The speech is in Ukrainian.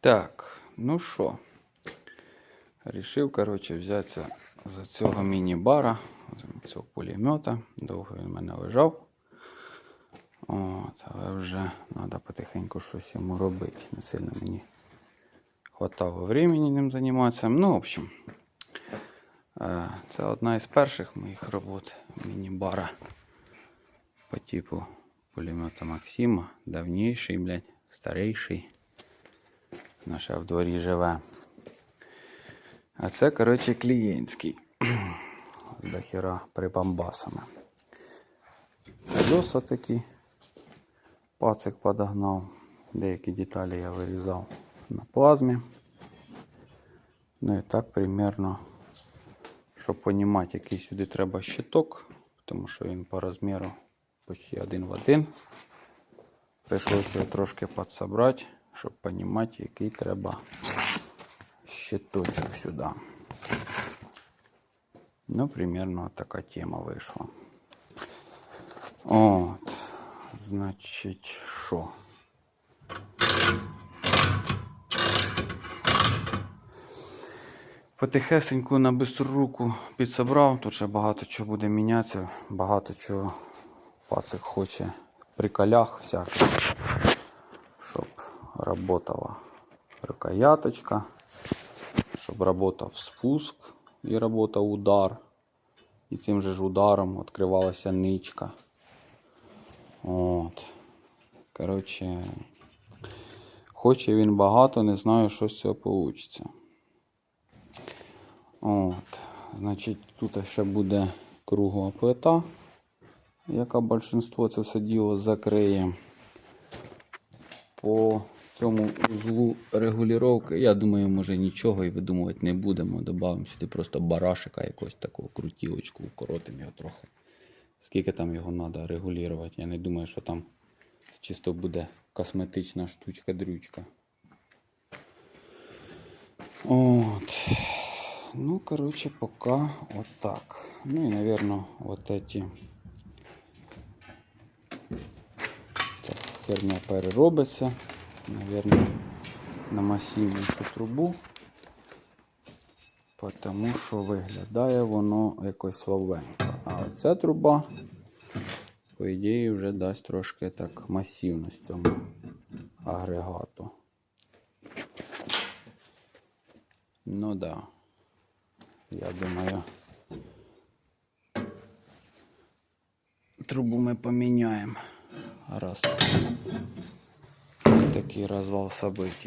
Так, ну що, рішив, коротше, взятися за цього міні-бара, за цього пулемета. Довго він в мене лежав. От, але вже треба потихеньку щось йому робити. Не сильно мені хватало времени ним займатися. Ну, в общем, е, це одна із перших моїх робот міні-бара по типу пулемета Максима. Давніший, блядь, старейший. Наша в дворі живе. А це, коротше, клієнтський. З дохера припамбасами. Колеса такі. Пацик подогнав. Деякі деталі я вирізав на плазмі. Ну і так примерно, щоб розуміти, який сюди треба щиток, тому що він по розміру почти один в один. Прийшлося його трошки підсобрати, щоб розуміти, який треба щиточок сюди. Ну, примерно така тема вийшла. От, значить, що? Потихесеньку на бистру руку підсобрав. Тут ще багато чого буде мінятися, багато чого пацик хоче при колях всяких, щоб работала рукояточка, щоб работав спуск і работав удар. І цим же ж ударом відкривалася ничка. От. Коротше, хоче він багато, не знаю, що з цього вийде. От. Значить, тут ще буде кругла плита, яка більшинство це все діло закриє. По цьому узлу регулювання, я думаю, може нічого і видумувати не будемо. Добавимо сюди просто барашика якогось такого крутілочку, укоротимо його трохи. Скільки там його треба регулювати. Я не думаю, що там чисто буде косметична штучка-дрючка. От. Ну, короче, пока вот так. Ну и, наверное, вот эти... Ця херня переробиться. Наверное, на масивнішу трубу. Тому що виглядає воно якось слабенько. А оця труба, по ідеї, вже дасть трошки так масивність цьому агрегату. Ну да. Я думаю, трубу ми поміняємо. Раз такий розвал событий.